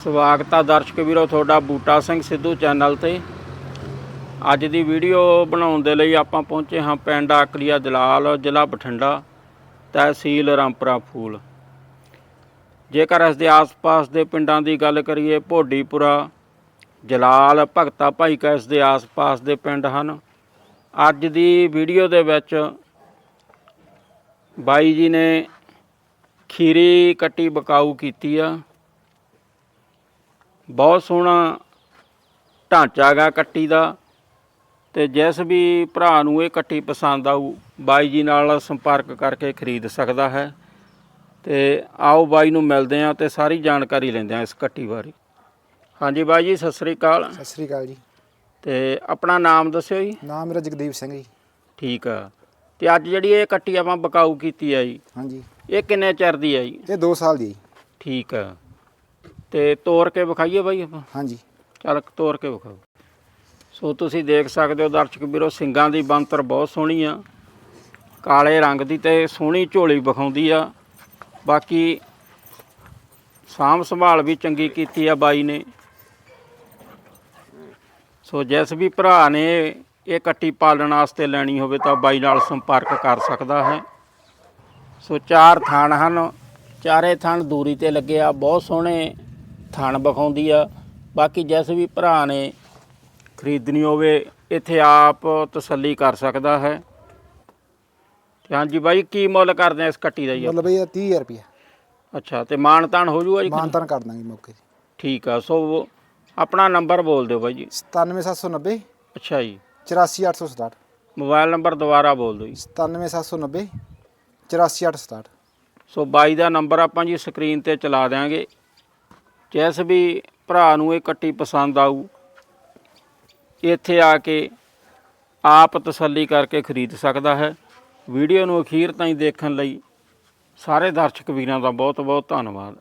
ਸਵਾਗਤ ਆ ਦਰਸ਼ਕ ਵੀਰੋ, ਤੁਹਾਡਾ ਬੂਟਾ ਸਿੰਘ ਸਿੱਧੂ ਚੈਨਲ ਤੇ। ਅੱਜ ਦੀ ਵੀਡੀਓ ਬਣਾਉਣ ਦੇ ਲਈ ਆਪਾਂ ਪਹੁੰਚੇ ਹਾਂ ਪਿੰਡ ਆਕਲੀਆ ਜਲਾਲ, ਜ਼ਿਲ੍ਹਾ ਬਠਿੰਡਾ, ਤਹਿਸੀਲ ਰਾਮਪੁਰਾ ਫੂਲ। ਜੇਕਰ ਇਸ ਦੇ ਆਸ-ਪਾਸ ਦੇ ਪਿੰਡਾਂ ਦੀ ਗੱਲ ਕਰੀਏ, ਭੋਡੀਪੁਰਾ, ਜਲਾਲ, ਭਗਤਾ ਭਾਈ ਕਾ ਇਸ ਦੇ ਆਸ-ਪਾਸ ਦੇ ਪਿੰਡ ਹਨ। ਅੱਜ ਦੀ ਵੀਡੀਓ ਦੇ ਵਿੱਚ ਬਾਈ ਜੀ ਨੇ ਖੀਰੀ ਕੱਟੀ ਬਕਾਊ ਕੀਤੀ ਆ। ਬਹੁਤ ਸੋਹਣਾ ਢਾਂਚਾ ਗਾ ਕੱਟੀ ਦਾ ਤੇ ਜਿਸ ਵੀ ਭਰਾ ਨੂੰ ਇਹ ਕੱਟੀ ਪਸੰਦ ਆਊ ਬਾਈ ਜੀ ਨਾਲ ਸੰਪਰਕ ਕਰਕੇ ਖਰੀਦ ਸਕਦਾ ਹੈ। ਤੇ ਆਓ ਬਾਈ ਨੂੰ ਮਿਲਦੇ ਆ ਤੇ ਸਾਰੀ ਜਾਣਕਾਰੀ ਲੈਂਦੇ ਆ ਇਸ ਕੱਟੀ ਬਾਰੇ। ਹਾਂਜੀ ਬਾਈ ਜੀ ਸਤਿ ਸ੍ਰੀ ਅਕਾਲ। ਸਤਿ ਸ੍ਰੀ ਅਕਾਲ ਜੀ। ਤੇ ਆਪਣਾ ਨਾਮ ਦੱਸਿਓ ਜੀ। ਨਾਮ ਮੇਰਾ ਜਗਦੀਪ ਸਿੰਘ ਜੀ। ਠੀਕ ਆ। ਤੇ ਅੱਜ ਜਿਹੜੀ ਇਹ ਕੱਟੀ ਆਪਾਂ ਬਕਾਊ ਕੀਤੀ ਆ ਜੀ ਹਾਂਜੀ। ਇਹ ਕਿੰਨੇ ਚਿਰ ਦੀ ਆ ਜੀ? ਇਹ 2 ਸਾਲ ਦੀ। ਠੀਕ ਆ। ਤੇ ਤੋੜ ਕੇ ਵਿਖਾਈਏ ਬਾਈ ਆਪਾਂ? ਹਾਂਜੀ। ਚੱਲ ਤੋੜ ਕੇ ਵਿਖਾਓ। ਸੋ ਤੁਸੀਂ ਦੇਖ ਸਕਦੇ ਹੋ ਦਰਸ਼ਕ ਵੀਰੋ ਸਿੰਗਾਂ ਦੀ ਬੰਤਰ ਬਹੁਤ ਸੋਹਣੀ ਆ। ਕਾਲੇ ਰੰਗ ਦੀ ਤੇ ਸੋਹਣੀ ਝੋਲੀ ਵਿਖਾਉਂਦੀ ਆ। ਬਾਕੀ ਸਾਂਭ ਸੰਭਾਲ ਵੀ ਚੰਗੀ ਕੀਤੀ ਆ ਬਾਈ ਨੇ। ਸੋ ਜਿਸ ਵੀ ਭਰਾ ਨੇ ਇਹ ਕੱਟੀ ਪਾਲਣ ਵਾਸਤੇ ਲੈਣੀ ਹੋਵੇ ਤਾਂ ਬਾਈ ਨਾਲ ਸੰਪਰਕ ਕਰ ਸਕਦਾ ਹੈ। ਸੋ ਚਾਰ ਥਣ ਹਨ ਚਾਰੇ ਥਣ ਦੂਰੀ ਤੇ ਲੱਗੇ ਆ ਬਹੁਤ ਸੋਹਣੇ ਥਣ ਵਿਖਾਉਂਦੀ ਆ। ਬਾਕੀ ਜਿਸ ਵੀ ਭਰਾ ਨੇ ਖਰੀਦਣੀ ਹੋਵੇ ਇੱਥੇ ਆਪ ਤਸੱਲੀ ਕਰ ਸਕਦਾ ਹੈ। ਤੇ ਹਾਂਜੀ ਬਾਈ ਕੀ ਮੁੱਲ ਕਰਦੇ ਆ ਇਸ ਕੱਟੀ ਦਾ ਜੀ ਮੁੱਲ ਬਈ ਇਹਦਾ 30000 ਰੁਪਏ ਅੱਛਾ ਤੇ ਮਾਨ ਤਾਨ ਹੋ ਜੂਗਾ ਜੀ ਮਾਨਤਾਨ ਕਰ ਦਾਂਗੇ ਮੌਕੇ ਤੇ। ਠੀਕ ਆ ਸੋ ਆਪਣਾ ਨੰਬਰ ਬੋਲ ਦਿਓ ਬਾਈ ਜੀ। 97790 ਅੱਛਾ ਜੀ। 84867 ਮੋਬਾਈਲ ਨੰਬਰ ਦੁਬਾਰਾ ਬੋਲ ਦਿਓ ਜੀ। 97790 84867 ਸੋ ਬਾਈ ਦਾ ਨੰਬਰ ਆਪਾਂ ਜੀ ਸਕਰੀਨ ਤੇ ਚਲਾ ਦਿਆਂਗੇ। ਜੈਸ ਵੀ ਭਰਾ ਨੂੰ ਇਹ ਕੱਟੀ ਪਸੰਦ ਆਊ, ਇੱਥੇ ਆ ਕੇ ਆਪ ਤਸੱਲੀ ਕਰਕੇ ਖਰੀਦ ਸਕਦਾ ਹੈ। ਵੀਡੀਓ ਨੂੰ ਅਖੀਰ ਤਾਈਂ ਦੇਖਣ ਲਈ ਸਾਰੇ ਦਰਸ਼ਕ ਵੀਰਾਂ ਦਾ ਬਹੁਤ ਬਹੁਤ ਧੰਨਵਾਦ।